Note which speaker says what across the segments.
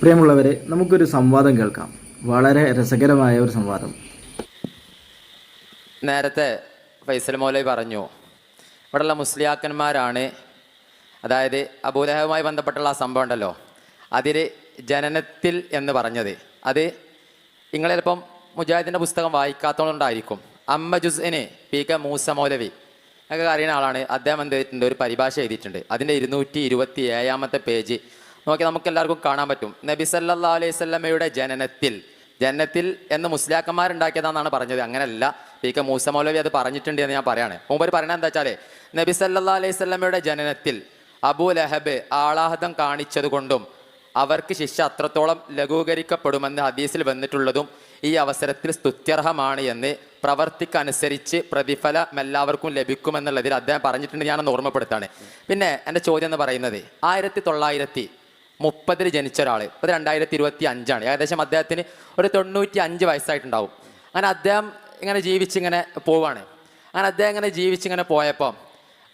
Speaker 1: പ്രിയമുള്ളവരെ നമുക്കൊരു സംവാദം കേൾക്കാം. വളരെ രസകരമായ ഒരു സംവാദം.
Speaker 2: നേരത്തെ ഫൈസൽ മൗലവി പറഞ്ഞു ഇവിടെയുള്ള മുസ്ലിയാക്കന്മാരാണ് അതായത് അബൂലഹവുമായി ബന്ധപ്പെട്ടുള്ള ആ സംഭവം ഉണ്ടല്ലോ അതിൽ ജനനത്തിൽ എന്ന് പറഞ്ഞത്. അത് നിങ്ങൾ ചിലപ്പം മുജാഹിദിന്റെ പുസ്തകം വായിക്കാത്തതുകൊണ്ടായിരിക്കും അമ്മ ജുസ്ഇന് പി കെ മൂസ മൗലവി ഒക്കെ അറിയുന്ന ആളാണ്. അദ്ദേഹം എന്ത് ചെയ്തിട്ടുണ്ട്? ഒരു പരിഭാഷ എഴുതിയിട്ടുണ്ട്. അതിന്റെ ഇരുന്നൂറ്റി ഇരുപത്തി ഏഴാമത്തെ പേജ് നോക്കി നമുക്ക് എല്ലാവർക്കും കാണാൻ പറ്റും. നബി സല്ലാ അലൈഹി സ്വല്ലമ്മയുടെ ജനനത്തിൽ ജന്നത്തിൽ എന്ന് മുസ്ലിയാക്കന്മാരുണ്ടാക്കിയതാണെന്നാണ് പറഞ്ഞത്. അങ്ങനെയല്ല പി കെ മൂസ മൗലവി അത് പറഞ്ഞിട്ടുണ്ട് എന്ന് ഞാൻ പറയാണ്. മുമ്പ് പറയണത് എന്താ വെച്ചാൽ നബി സല്ലാ അലൈഹി സ്വല്ലമ്മയുടെ ജനനത്തിൽ അബു ലഹബ് ആളാഹദം കാണിച്ചത് കൊണ്ടും അവർക്ക് ശിക്ഷ അത്രത്തോളം ലഘൂകരിക്കപ്പെടുമെന്ന് ഹദീസിൽ വന്നിട്ടുള്ളതും ഈ അവസരത്തിൽ സ്തുത്യർഹമാണ് എന്ന് പ്രവർത്തിക്കനുസരിച്ച് പ്രതിഫലം എല്ലാവർക്കും ലഭിക്കുമെന്നുള്ളതിൽ അദ്ദേഹം പറഞ്ഞിട്ടുണ്ട്. ഞാനൊന്ന് ഓർമ്മപ്പെടുത്താണ് പിന്നെ എന്റെ ചോദ്യം എന്ന് പറയുന്നത് ആയിരത്തി തൊള്ളായിരത്തി മുപ്പതിൽ ജനിച്ച ഒരാൾ അത് രണ്ടായിരത്തി ഇരുപത്തി അഞ്ചാണ് ഏകദേശം അദ്ദേഹത്തിന് ഒരു തൊണ്ണൂറ്റി അഞ്ച് വയസ്സായിട്ടുണ്ടാവും. അങ്ങനെ അദ്ദേഹം ഇങ്ങനെ ജീവിച്ചിങ്ങനെ പോവാണ്. അങ്ങനെ അദ്ദേഹം ഇങ്ങനെ ജീവിച്ചിങ്ങനെ പോയപ്പോൾ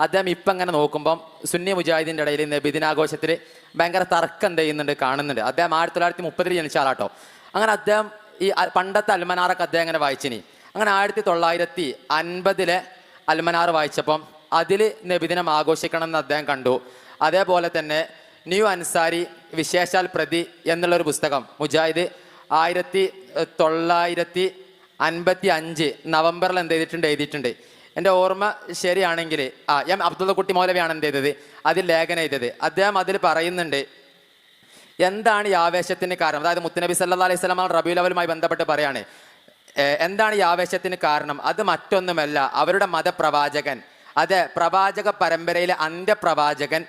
Speaker 2: അദ്ദേഹം ഇപ്പം ഇങ്ങനെ നോക്കുമ്പം സുന്നി മുജാഹിദിന്റെ ഇടയിൽ നബിദിനാഘോഷത്തിൽ ഭയങ്കര തർക്കം എന്ത് ചെയ്യുന്നുണ്ട് കാണുന്നുണ്ട്. അദ്ദേഹം ആയിരത്തി തൊള്ളായിരത്തി മുപ്പതിൽ ജനിച്ച ആളാട്ടോ അങ്ങനെ അദ്ദേഹം ഈ പണ്ടത്തെ അൽമനാറൊക്കെ അദ്ദേഹം ഇങ്ങനെ വായിച്ചിനി. അങ്ങനെ ആയിരത്തി തൊള്ളായിരത്തി അൻപതിലെ അൽമനാർ വായിച്ചപ്പം അതിൽ നബിദിനം ആഘോഷിക്കണം എന്ന് അദ്ദേഹം കണ്ടു. അതേപോലെ തന്നെ ന്യൂ അൻസാരി വിശേഷാൽ പ്രതി എന്നുള്ളൊരു പുസ്തകം. മുജാഹിദ് ആയിരത്തി തൊള്ളായിരത്തി അൻപത്തി അഞ്ച് നവംബറിൽ എന്ത് ചെയ്തിട്ടുണ്ട്? എഴുതിയിട്ടുണ്ട്. എന്റെ ഓർമ്മ ശരിയാണെങ്കിൽ ആ എം അബ്ദുള്ള കുട്ടി മൗലവിയാണ് എന്ത് ചെയ്തത്? അതിൽ ലേഖനം എഴുതിയത്. അദ്ദേഹം അതിൽ പറയുന്നുണ്ട് എന്താണ് ഈ ആവേശത്തിന് കാരണം? അതായത് മുത്തനബി സല്ലാ അലൈഹി സ്വലാം റബി ലവലുമായി ബന്ധപ്പെട്ട് പറയാണ് എന്താണ് ഈ ആവേശത്തിന് കാരണം? അത് മറ്റൊന്നുമല്ല. അവരുടെ മതപ്രവാചകൻ അതെ പ്രവാചക പരമ്പരയിലെ അന്ത്യപ്രവാചകൻ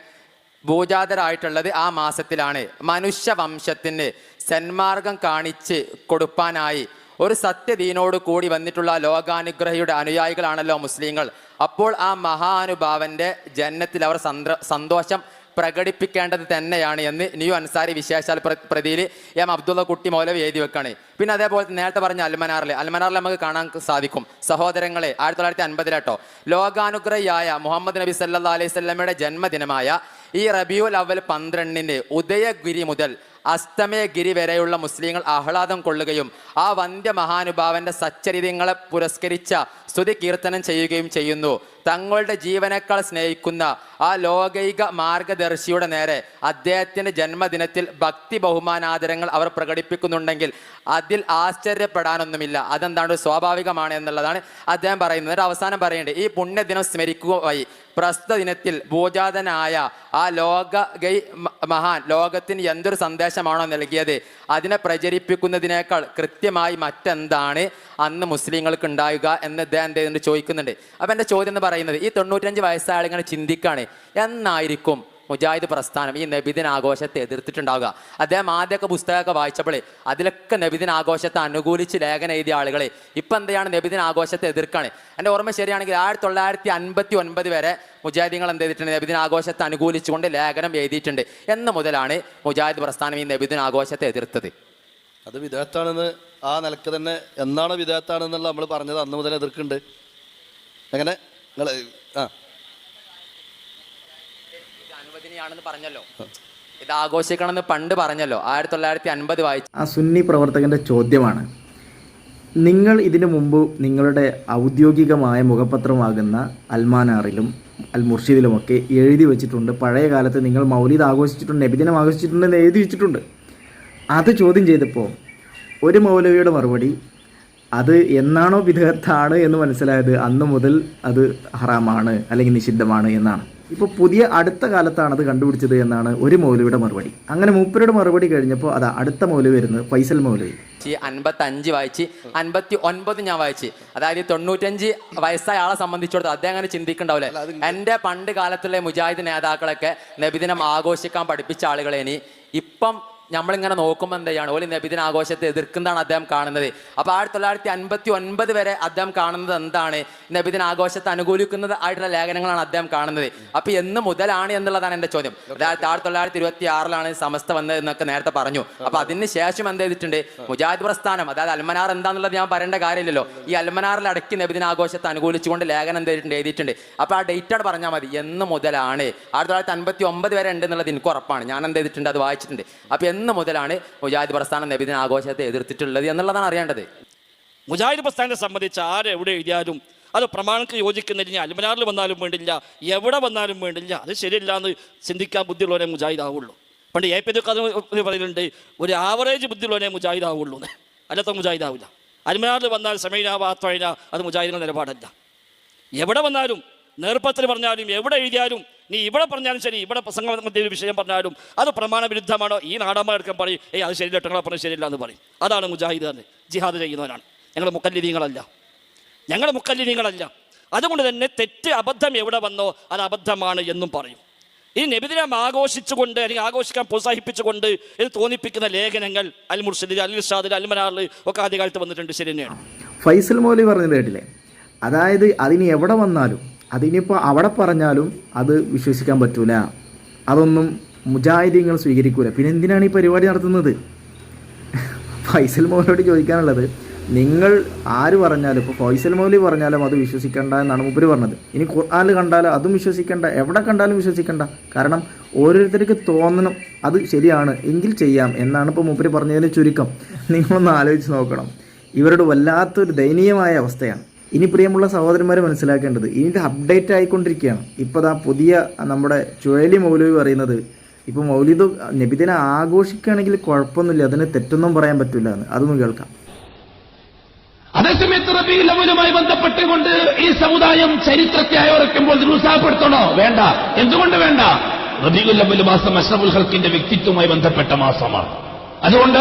Speaker 2: ഭൂജാതരായിട്ടുള്ളത് ആ മാസത്തിലാണ്. മനുഷ്യവംശത്തിന് സന്മാർഗം കാണിച്ച് കൊടുപ്പാനായി ഒരു സത്യദീനോട് കൂടി വന്നിട്ടുള്ള ലോകാനുഗ്രഹയുടെ അനുയായികളാണല്ലോ മുസ്ലിങ്ങൾ. അപ്പോൾ ആ മഹാനുഭാവന്റെ ജന്നത്തിൽ അവർ സന്തോഷം പ്രകടിപ്പിക്കേണ്ടത് തന്നെയാണ് എന്ന് ന്യൂ അൻസാരി വിശേഷാൽ പ്ര- പ്രതിയിൽ എം അബ്ദുള്ള കുട്ടി മൗലവി എഴുതി വെക്കാണ്. പിന്നെ അതേപോലെ നേരത്തെ പറഞ്ഞ അൽമനാറിൽ അൽമനാറിൽ നമുക്ക് കാണാൻ സാധിക്കും. സഹോദരങ്ങളെ ആയിരത്തി തൊള്ളായിരത്തി അൻപതിലെട്ടോ ലോകാനുഗ്രഹിയായ മുഹമ്മദ് നബി സല്ലാ അലൈഹി സ്വല്ലമയുടെ ജന്മദിനമായ ഈ റബിയുൽ അവൽ പന്ത്രണ്ടിന് ഉദയഗിരി മുതൽ അസ്തമയഗിരി വരെയുള്ള മുസ്ലിങ്ങൾ ആഹ്ലാദം കൊള്ളുകയും ആ വന്ധ്യ മഹാനുഭാവന്റെ സച്ചരിതങ്ങളെ പുരസ്കരിച്ച സ്തുതി കീർത്തനം ചെയ്യുകയും ചെയ്യുന്നു. തങ്ങളുടെ ജീവനേക്കാൾ സ്നേഹിക്കുന്ന ആ ലോകൈക മാർഗദർശിയുടെ നേരെ അദ്ദേഹത്തിന്റെ ജന്മദിനത്തിൽ ഭക്തി ബഹുമാനാദരങ്ങൾ അവർ പ്രകടിപ്പിക്കുന്നുണ്ടെങ്കിൽ അതിൽ ആശ്ചര്യപ്പെടാനൊന്നുമില്ല. അതെന്താണ്? സ്വാഭാവികമാണ് എന്നുള്ളതാണ് അദ്ദേഹം പറയുന്നത്. എന്നിട്ട് അവസാനം പറയേണ്ടത് ഈ പുണ്യദിനം സ്മരിക്കുക വഴി പ്രസ്തുത ദിനത്തിൽ ഭൂജാതനായ ആ ലോക ഗൈ മഹാൻ ലോകത്തിന് എന്തൊരു സന്ദേശമാണോ നൽകിയത്? അതിനെ പ്രചരിപ്പിക്കുന്നതിനേക്കാൾ കൃത്യമായി മറ്റെന്താണ് അന്ന് മുസ്ലിങ്ങൾക്ക് ഉണ്ടാവുക എന്ന് അദ്ദേഹം ചോദിക്കുന്നുണ്ട്. അപ്പം എന്റെ ചോദ്യം എന്ന് പറയുന്നത് ഈ തൊണ്ണൂറ്റഞ്ച് വയസ്സായ ഇങ്ങനെ ചിന്തിക്കാണ്. എന്നായിരിക്കും മുജാഹിദ് പ്രസ്ഥാനം ഈ നബിദിന ആഘോഷത്തെ എതിർത്തിട്ടുണ്ടാവുക. അദ്ദേഹം ആദ്യമൊക്കെ പുസ്തകമൊക്കെ വായിച്ചപ്പോൾ അതിലൊക്കെ നബിദിന ആഘോഷത്തെ അനുകൂലിച്ച് ലേഖനം എഴുതിയ ആളുകളെ ഇപ്പം എന്തെയാണ് നബിദിന ആഘോഷത്തെ എതിർക്കാണ്? എന്റെ ഓർമ്മ ശരിയാണെങ്കിൽ ആയിരത്തി തൊള്ളായിരത്തി അൻപത്തി ഒൻപത് വരെ മുജാഹിദീങ്ങൾ എന്ത് ചെയ്തിട്ടുണ്ട്? നബിദിന ആഘോഷത്തെ അനുകൂലിച്ചുകൊണ്ട് ലേഖനം എഴുതിയിട്ടുണ്ട്. എന്ന് മുതലാണ് മുജാഹിദ് പ്രസ്ഥാനം ഈ നബിദിന ആഘോഷത്തെ എതിർത്തത്.
Speaker 3: അത് വിദേഹത്താണെന്ന് ആ നിലയ്ക്ക് തന്നെ എന്നാണ് വിദേഹത്താണെന്നുള്ള നമ്മൾ പറഞ്ഞത് അന്ന് മുതൽ എതിർക്കുന്നുണ്ട്. എങ്ങനെ? നിങ്ങൾ ആ.
Speaker 2: അനുവദനീയാണെന്ന് പറഞ്ഞല്ലോ. ഇത് ആഘോഷിക്കണമെന്ന് പണ്ട് പറഞ്ഞല്ലോ. ആയിരത്തി തൊള്ളായിരത്തി അൻപത് വായിച്ചു
Speaker 1: ആ സുന്നി പ്രവർത്തകന്റെ ചോദ്യമാണ്. നിങ്ങൾ ഇതിനു മുമ്പ് നിങ്ങളുടെ ഔദ്യോഗികമായ മുഖപത്രമാകുന്ന അൽമാനാറിലും അൽ മുർഷിദിലുമൊക്കെ എഴുതി വെച്ചിട്ടുണ്ട്. പഴയ കാലത്ത് നിങ്ങൾ മൗലിദ് ആഘോഷിച്ചിട്ടുണ്ട് നബിദിനം ആഘോഷിച്ചിട്ടുണ്ട് എന്ന് എഴുതി വെച്ചിട്ടുണ്ട്. അത് ചോദ്യം ചെയ്തപ്പോൾ ഒരു മൗലവിയുടെ മറുപടി അത് എന്നാണോ വിദഗ്ധാണ് എന്ന് മനസ്സിലായത് അന്ന് മുതൽ അത് ഹറാമാണ് അല്ലെങ്കിൽ നിഷിദ്ധമാണ് എന്നാണ്. ഇപ്പോൾ പുതിയ അടുത്ത കാലത്താണ് അത് കണ്ടുപിടിച്ചത് എന്നാണ് ഒരു മൗലവിയുടെ മറുപടി. അങ്ങനെ മൂപ്പരുടെ മറുപടി കഴിഞ്ഞപ്പോൾ അതാ അടുത്ത മൗലവി വരുന്നത് ഫൈസൽ മൗലവി.
Speaker 2: അൻപത്തി അഞ്ച് വായിച്ച് അൻപത്തി ഒൻപത് ഞാൻ വായിച്ച്. അതായത് തൊണ്ണൂറ്റഞ്ച് വയസ്സായ ആളെ സംബന്ധിച്ചിടത്തോളം അദ്ദേഹം അങ്ങനെ ചിന്തിക്കണ്ടാവില്ലേ എന്റെ പണ്ട് കാലത്തുള്ള മുജാഹിദ് നേതാക്കളൊക്കെ നബിദിനം ആഘോഷിക്കാൻ പഠിപ്പിച്ച ആളുകളെ ഇനി ഇപ്പം നമ്മളിങ്ങനെ നോക്കുമ്പോൾ എന്ത് ചെയ്യാണ്? ഓലി നബിദിന ആഘോഷത്തെ എതിർക്കുന്നതാണ് അദ്ദേഹം കാണുന്നത്. അപ്പോൾ ആയിരത്തി തൊള്ളായിരത്തി അൻപത്തി ഒൻപത് വരെ അദ്ദേഹം കാണുന്നത് എന്താണ്? നബിദിന ആഘോഷത്തെ അനുകൂലിക്കുന്നത് ആയിട്ടുള്ള ലേഖനങ്ങളാണ് അദ്ദേഹം കാണുന്നത്. അപ്പോൾ എന്ന് മുതലാണ് എന്നുള്ളതാണ് എന്റെ ചോദ്യം. അതായത് ആയിരത്തി തൊള്ളായിരത്തി ഇരുപത്തി ആറിലാണ് സമസ്ത വന്നത് എന്നൊക്കെ നേരത്തെ പറഞ്ഞു. അപ്പോൾ അതിന് ശേഷം എന്ത് ചെയ്തിട്ടുണ്ട്? മുജാഹിദ് പ്രസ്ഥാനം അതായത് അൽമനാർ എന്താണെന്നുള്ളത് ഞാൻ പറയേണ്ട കാര്യമില്ലല്ലോ. ഈ അൽമനാറിൽ അടക്കി നബിദിന ആഘോഷത്തെ അനുകൂലിച്ചുകൊണ്ട് ലേഖനം എന്ത് ചെയ്തിട്ടുണ്ട്? എഴുതിയിട്ടുണ്ട്. അപ്പോൾ ആ ഡേറ്റാണ് പറഞ്ഞാൽ മതി. എന്ന് മുതലാണ്. ആയിരത്തി തൊള്ളായിരത്തി അൻപത്തി ഒമ്പത് വരെ ഉണ്ട് എന്നുള്ളത് എനിക്ക് ഉറപ്പാണ്. ഞാൻ എന്ത് ചെയ്തിട്ടുണ്ട്? അത് വായിച്ചിട്ടുണ്ട്. അപ്പോൾ എന്ന് മുതലാണ് മുജാഹിദ് പ്രസ്ഥാനം നബിദിന ആഘോഷത്തെ എതിർത്തിട്ടുള്ളത് എന്നുള്ളതാണ് അറിയേണ്ടത്.
Speaker 4: മുജാഹിദ് പ്രസ്ഥാനത്തെ സംബന്ധിച്ച് ആരെവിടെ എഴുതിയാലും അത് പ്രമാണത്തിൽ യോജിക്കുന്നില്ല അൽമനാറിൽ വന്നാലും വേണ്ടില്ല എവിടെ വന്നാലും വേണ്ടില്ല അത് ശരിയല്ല എന്ന് ചിന്തിക്കാൻ ബുദ്ധിയുള്ളവരെ മുജാഹിദ് ആവുള്ളൂ. പണ്ട് എ പി കഥ പറയുന്നുണ്ട് ഒരു ആവറേജ് ബുദ്ധിയുള്ളവരെ മുജാഹിദ് ആവുള്ളൂ എന്ന്. അല്ലാത്ത മുജാഹിദ് ആവില്ല. അൽമനാറിൽ വന്നാൽ സമീന വാത്വഴന അത് മുജാഹിദിന്റെ നിലപാടല്ല. എവിടെ വന്നാലും നേർപ്പത്തിൽ പറഞ്ഞാലും എവിടെ എഴുതിയാലും നീ ഇവിടെ പറഞ്ഞാലും ശരി ഇവിടെ പ്രസംഗ ഒരു വിഷയം പറഞ്ഞാലും അത് പ്രമാണ വിരുദ്ധമാണോ ഈ നാടന്മാരെടുക്കാൻ പറയും ഏയ് അത് ശരിയല്ല ഞങ്ങളെ പറഞ്ഞ് ശരിയില്ല എന്ന് പറയും. അതാണ് മുജാഹിദ് തന്നെ ജിഹാദ് ചെയ്യുന്നവരാണ്. ഞങ്ങൾ മുക്കല്ലിനീങ്ങളല്ല ഞങ്ങൾ മുക്കല്ലിനീങ്ങളല്ല അതുകൊണ്ട് തന്നെ തെറ്റ് അബദ്ധം എവിടെ വന്നോ അത് അബദ്ധമാണ് എന്നും പറയും. ഈ നബിദിനം ആഘോഷിച്ചുകൊണ്ട് അല്ലെങ്കിൽ ആഘോഷിക്കാൻ പ്രോത്സാഹിപ്പിച്ചുകൊണ്ട് ഇത് തോന്നിപ്പിക്കുന്ന ലേഖനങ്ങൾ അൽ മുർഷിദ് അൽ ഇർഷാദിൽ അൽ മനാറിൽ ഒക്കെ ആദ്യകാലത്ത് വന്നിട്ടുണ്ട്. ശരി തന്നെയാണ്.
Speaker 1: ഫൈസൽ മോലി പറഞ്ഞത് കേട്ടില്ലേ? അതായത് അതിന് എവിടെ വന്നാലും അതിനിപ്പോൾ അവിടെ പറഞ്ഞാലും അത് വിശ്വസിക്കാൻ പറ്റൂല. അതൊന്നും മുജാഹിദീങ്ങൾ സ്വീകരിക്കൂല. പിന്നെ എന്തിനാണ് ഈ പരിപാടി നടത്തുന്നത്? ഫൈസൽ മോഹനോട് ചോദിക്കാനുള്ളത് നിങ്ങൾ ആര് പറഞ്ഞാലും ഇപ്പോൾ ഫൈസൽ മൗലി പറഞ്ഞാലും അത് വിശ്വസിക്കേണ്ട എന്നാണ് മുപ്പര് പറഞ്ഞത്. ഇനി ഖുർആാനിൽ കണ്ടാലും അതും വിശ്വസിക്കേണ്ട എവിടെ കണ്ടാലും വിശ്വസിക്കേണ്ട. കാരണം ഓരോരുത്തർക്ക് തോന്നണം അത് ശരിയാണ് എങ്കിൽ ചെയ്യാം എന്നാണ് ഇപ്പോൾ മുപ്പര് പറഞ്ഞതിന് ചുരുക്കം. നിങ്ങളൊന്ന് ആലോചിച്ച് നോക്കണം. ഇവരുടെ വല്ലാത്തൊരു ദയനീയമായ അവസ്ഥയാണ്. ഇനി പ്രിയമുള്ള സഹോദരന്മാർ മനസ്സിലാക്കേണ്ടത് ഇനി ഇത് അപ്ഡേറ്റ് ആയിക്കൊണ്ടിരിക്കുകയാണ്. ഇപ്പോൾ ആ പുതിയ നമ്മുടെ ചുഴലി മൗലവി പറയുന്നത് ഇപ്പോൾ മൗലിദ് നബിദിനെ ആഘോഷിക്കുകയാണെങ്കിൽ കുഴപ്പമൊന്നുമില്ല അതിന് തെറ്റൊന്നും പറയാൻ പറ്റില്ല എന്ന് അതൊന്നും കേൾക്കാം.
Speaker 5: അതേസമയത്ത് റബീൽ അവലുമായി ബന്ധപ്പെട്ടുകൊണ്ട് ഈ സമുദായം ചരിത്രത്തെ അയവറക്കുമ്പോൾ നിരുത്സാഹപ്പെടുത്തണോ? വേണ്ട. എന്തുകൊണ്ട് വേണ്ട? റബീഉൽ അവൽ മാസം അഷ്റഫുൽ ഹൽക്കിന്റെ വ്യക്തിത്വവുമായി ബന്ധപ്പെട്ട മാസമാണ്. അതുകൊണ്ട്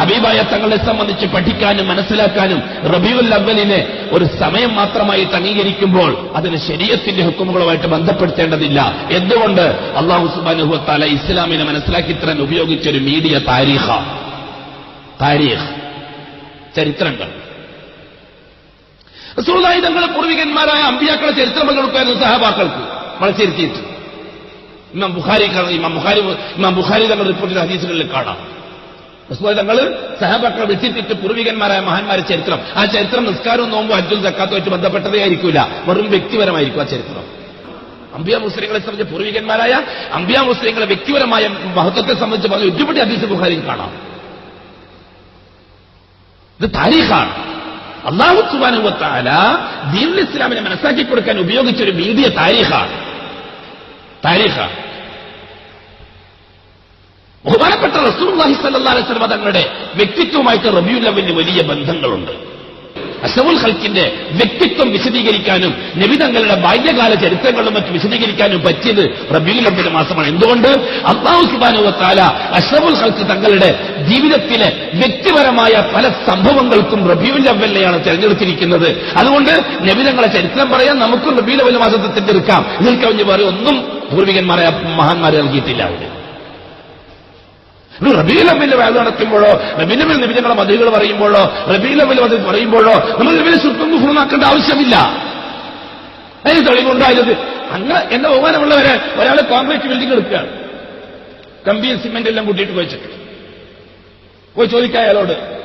Speaker 5: ഹബീബായ തങ്ങളെ സംബന്ധിച്ച് പഠിക്കാനും മനസ്സിലാക്കാനും റബീഉൽ അവലിനെ ഒരു സമയം മാത്രമായി അംഗീകരിക്കുമ്പോൾ അതിന് ശരീരത്തിന്റെ ഹുക്കുമുകളുമായിട്ട് ബന്ധപ്പെടുത്തേണ്ടതില്ല. എന്തുകൊണ്ട്? അള്ളാഹു സുബാനുഹത്താല ഇസ്ലാമിനെ മനസ്സിലാക്കി തരാൻ ഉപയോഗിച്ചൊരു മീഡിയ താരീഖ. താരീഖ്. ചരിത്രങ്ങൾ. റസൂലായി തങ്ങളെ പൂർവികന്മാരായ അമ്പിയാക്കളെ ചരിത്രം പങ്കെടുക്കുമായിരുന്നു സഹാബാക്കൾക്ക് വളച്ചിരുത്തിയിട്ട് ഇമാം ബുഖാരി ഇമാം ബുഖാരി ഇമാം ബുഖാരി തങ്ങൾ റിപ്പോർട്ട് ചെയ്ത ഹദീസുകളിൽ കാണാം. തങ്ങൾ സഹാബാക്കളെ വെച്ചിട്ടിട്ട് പൂർവികന്മാരായ മഹാന്മാരെ ചരിത്രം. ആ ചരിത്രം നിസ്കാരവും നോമ്പും അജ്ജും സക്കാത്തുമായിട്ട് ബന്ധപ്പെട്ടതേ ആയിരിക്കില്ല വെറും വ്യക്തിപരമായിരിക്കും ആ ചരിത്രം. അമ്പിയ മുസ്ലിങ്ങളെ സംബന്ധിച്ച് പൂർവികന്മാരായ അമ്പിയ മുസ്ലിങ്ങളെ വ്യക്തിപരമായ മഹത്വത്തെ സംബന്ധിച്ച് പറഞ്ഞ ഒരുപാട് ഹദീസ് ബുഹാരി കാണാം. ഇത് താരീഖാണ്. അള്ളാഹു സുബാനുവത്താല ദീൻ ഇസ്ലാമിനെ മനസ്സാക്കി കൊടുക്കാൻ ഉപയോഗിച്ച ഒരു മീഡിയ താരീഖാണ്. താരീഖാണ്. ബഹുമാനപ്പെട്ട റസൂർഹി സല്ലാ അലൈഹി സ്വലമ തങ്ങളുടെ വ്യക്തിത്വമായിട്ട് റബിയുൽ അവലിന് വലിയ ബന്ധങ്ങളുണ്ട്. അസവുൽ ഹൽക്കിന്റെ വ്യക്തിത്വം വിശദീകരിക്കാനും നബിതങ്ങളുടെ ബാല്യകാല ചരിത്രങ്ങളും മറ്റും വിശദീകരിക്കാനും പറ്റിയത് റബിയുൽ അവലിന്റെ മാസമാണ്. എന്തുകൊണ്ട്? അള്ളാഹു സുബാനുവത്താല അഷവുൽ ഹൽക്ക് തങ്ങളുടെ ജീവിതത്തിലെ വ്യക്തിപരമായ പല സംഭവങ്ങൾക്കും റബിയുൽ അവലിനെയാണ് തെരഞ്ഞെടുത്തിരിക്കുന്നത്. അതുകൊണ്ട് നബിതങ്ങളെ ചരിത്രം പറയാൻ നമുക്കും റബിയുൽ അവൽ മാസത്തെ തിരഞ്ഞെടുക്കാം. ഇതിൽ കവിഞ്ഞ് വേറെ ഒന്നും പൂർവികന്മാരെ മഹാന്മാരെ നൽകിയിട്ടില്ല അവിടെ. റബീലബിന്റെ വേല നടത്തുമ്പോഴോ റബീലമ്മിൽ നിബിജങ്ങളെ മതികൾ പറയുമ്പോഴോ റബീലമ്മിൽ മതി പറയുമ്പോഴോ നമ്മൾ റബീലെ സുൽപ്പം ഫുറമാക്കേണ്ട ആവശ്യമില്ല. അതിന് തെളിവുണ്ടായത്. അങ്ങനെ എന്റെ ബഹുമാനമുള്ളവരെ ഒരാൾ കോൺക്രീറ്റ് ബിൽഡിംഗ് എടുക്കുകയാണ്. കമ്പിയും സിമെന്റ് എല്ലാം കൂട്ടിയിട്ട് വെച്ചിട്ട് പോയി ചോദിക്കാം അയാളോട്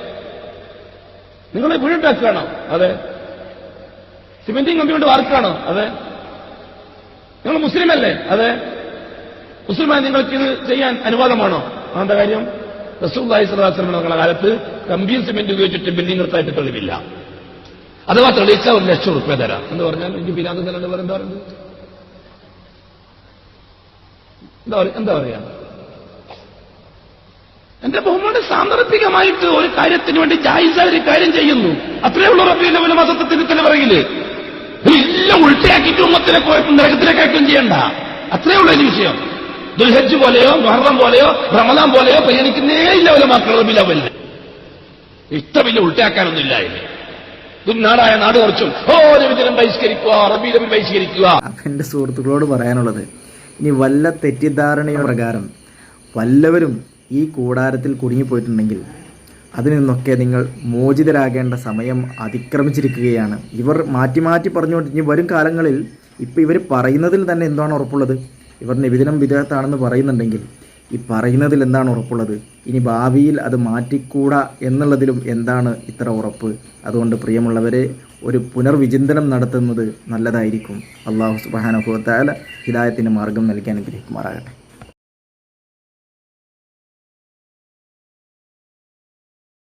Speaker 5: നിങ്ങളെ വീടുണ്ടാക്കുകയാണോ അതെ. സിമെന്റും കമ്പി കൊണ്ട് വാർക്കുകയാണോ? അതെ. നിങ്ങൾ മുസ്ലിം അല്ലേ? അതെ. മുസ്ലിമായി നിങ്ങൾക്ക് ഇത് ചെയ്യാൻ അനുവാദമാണോ? എന്താ കാര്യം? റസൂല്ലായി സ്വലാസ്ലം തങ്ങളുടെ കാലത്ത് കമ്പിയും സിമെന്റ് ഉപയോഗിച്ചിട്ട് ബിൽഡിംഗ് നിർത്തായിട്ട് തെളിവില്ല. അഥവാ തെളിയിച്ച ഒരു ലക്ഷം റുപ്യ തരാം. എന്ന് പറഞ്ഞാൽ എനിക്ക് വേറെ എന്താ പറയുന്നത്? എന്താ പറയുക എന്താ പറയാ? എന്റെ ബഹുമാന സാന്ദർഭികമായിട്ട് ഒരു കാര്യത്തിന് വേണ്ടി ജായിസ ഒരു കാര്യം ചെയ്യുന്നു. അത്രേ ഉള്ളൂ റബ്ബിയുടെ ഒരു മാസത്തെ തന്നെ പറയിൽ. എല്ലാം ഉൾട്ടയാക്കിയിട്ട് ഉമ്മത്തിനെ കുഴപ്പം നരകത്തിലേക്കാക്കും ചെയ്യണ്ട. അത്രേ ഉള്ളൂ വിഷയം. ദുൽഹജ്ജ് പോലെയോ മുഹറം പോലെയോ റമദാൻ പോലെയോ പരിഗണിക്കുന്നേ ഇല്ല വല്ല മക്കൾ റബിൽ അവലിന് ഇഷ്ടമില്ല ഉൾട്ടയാക്കാനൊന്നുമില്ല ഇല്ല നാടായ നാട് കുറച്ചും. ഓ രവിദിനം ബഹിഷ്കരിക്കുക റബീലബിൽ ബഹിഷ്കരിക്കുക.
Speaker 1: എന്റെ സുഹൃത്തുക്കളോട് പറയാനുള്ളത് ഇനി വല്ല തെറ്റിദ്ധാരണയും പ്രകാരം വല്ലവരും ഈ കൂടാരത്തിൽ കുടുങ്ങിപ്പോയിട്ടുണ്ടെങ്കിൽ അതിൽ നിന്നൊക്കെ നിങ്ങൾ മോചിതരാകേണ്ട സമയം അതിക്രമിച്ചിരിക്കുകയാണ്. ഇവർ മാറ്റി മാറ്റി പറഞ്ഞുകൊണ്ട് ഇനി വരും കാലങ്ങളിൽ ഇപ്പം ഇവർ പറയുന്നതിൽ തന്നെ എന്താണ് ഉറപ്പുള്ളത്? ഇവർ നിബിധനം വിദേഹത്താണെന്ന് പറയുന്നുണ്ടെങ്കിൽ ഈ പറയുന്നതിൽ എന്താണ് ഉറപ്പുള്ളത്? ഇനി ഭാവിയിൽ അത് മാറ്റിക്കൂടാ എന്നുള്ളതിലും എന്താണ് ഇത്ര ഉറപ്പ്? അതുകൊണ്ട് പ്രിയമുള്ളവരെ ഒരു പുനർവിചിന്തനം നടത്തുന്നത് നല്ലതായിരിക്കും. അള്ളാഹു സുബാനുഭവത്താല ഹിദായത്തിന് മാർഗം നൽകാൻ അനുഗ്രഹിക്കുമാറാകട്ടെ.